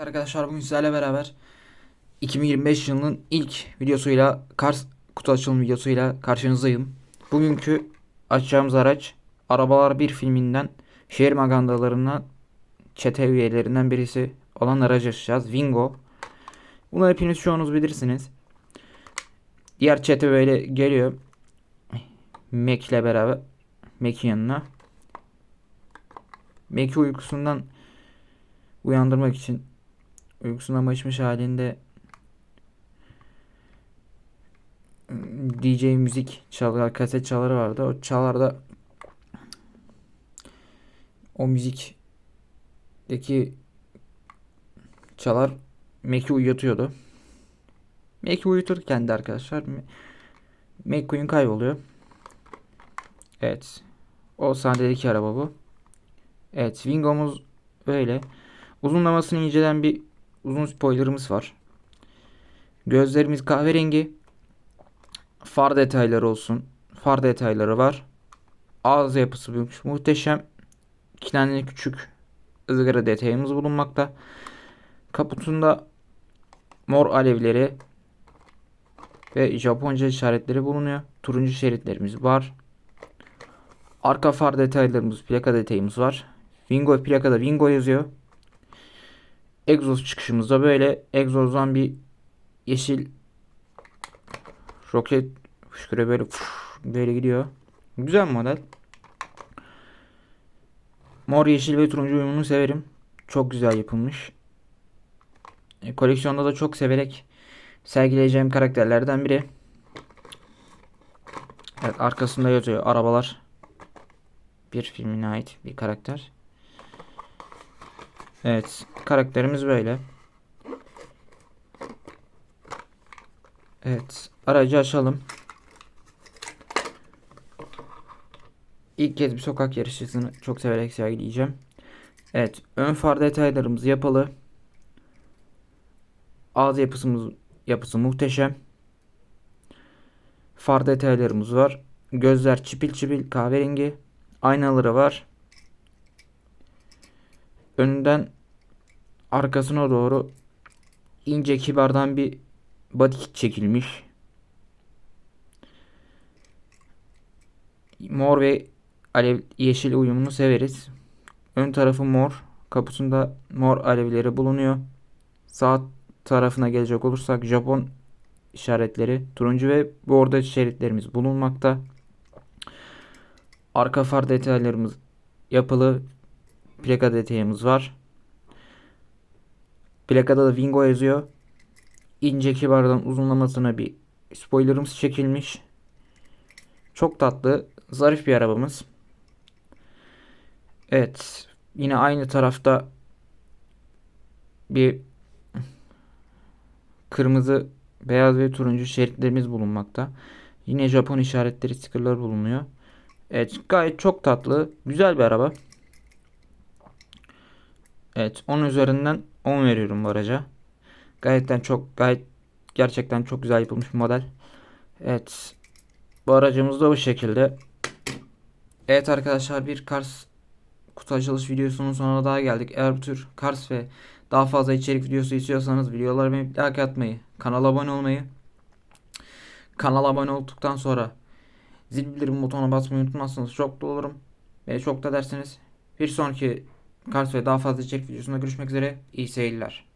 Arkadaşlar bugün sizlerle beraber 2025 yılının ilk videosuyla Kars kutu açılım videosuyla karşınızdayım. Bugünkü açacağımız araç Arabalar 1 filminden şehir magandalarından çete üyelerinden birisi olan aracı açacağız. Wingo. Bunu hepiniz çoğunuz bilirsiniz. Diğer çete böyle geliyor. Mac ile beraber Mac'in yanına. Mac'i uykusundan uyandırmak için uykusundan başmış halinde DJ müzik çalar, kaset çaları vardı. O çalarda o müzikteki çalar Mac'i uyutuyordu. Mac'i uyuturken de arkadaşlar McQueen kayboluyor. Evet. O sahnedeki araba bu. Evet. Wingo'muz böyle. Uzunlamasını incelen bir uzun spoilerımız var. Gözlerimiz kahverengi. Far detayları olsun. Far detayları var. Ağız yapısı büyük, muhteşem. İki tane küçük ızgara detayımız bulunmakta. Kaputunda mor alevleri ve Japonca işaretleri bulunuyor. Turuncu şeritlerimiz var. Arka far detaylarımız, plaka detayımız var. Wingo plakada Wingo yazıyor. Egzoz çıkışımızda böyle egzozdan bir yeşil roket fışkırıyor böyle böyle gidiyor. Güzel model. Mor, yeşil ve turuncu uyumunu severim. Çok güzel yapılmış. E, koleksiyonda da çok severek sergileyeceğim karakterlerden biri. Evet arkasında yazıyor arabalar. Bir filmine ait bir karakter. Evet karakterimiz böyle. Evet aracı açalım. İlk kez bir sokak yarışçısını çok severek sergileyeceğim. Evet ön far detaylarımız yapalı. Ağız yapısımız yapısı muhteşem. Far detaylarımız var. Gözler çipil çipil kahverengi. Aynaları var. Önünden arkasına doğru ince kibardan bir kit çekilmiş. Mor ve alev yeşil uyumunu severiz. Ön tarafı mor. Kaputunda mor alevleri bulunuyor. Sağ tarafına gelecek olursak Japon işaretleri turuncu ve bordo şeritlerimiz bulunmakta. Arka far detaylarımız yapılı. Plaka detayımız var. Plakada da Wingo yazıyor. İnce kibardan uzunlamasına bir spoilerımız çekilmiş. Çok tatlı, zarif bir arabamız. Evet, yine aynı tarafta bir kırmızı, beyaz ve turuncu şeritlerimiz bulunmakta. Yine Japon işaretleri, stickerlar bulunuyor. Evet, gayet çok tatlı, güzel bir araba. Evet 10 üzerinden 10 veriyorum bu araca. Gayetten çok gayet gerçekten çok güzel yapılmış bir model. Evet. Bu aracımız da bu şekilde. Evet arkadaşlar bir Kars kutu açılış videosunun sonuna daha geldik. Eğer bu tür Kars ve daha fazla içerik videosu istiyorsanız videolarımı like atmayı, kanala abone olmayı, kanala abone olduktan sonra zil bildirim butonuna basmayı unutmazsanız çok mutlu olurum. Beni çok da dersiniz. Bir sonraki Kars ve daha fazla içerik videosunda görüşmek üzere. İyi seyirler.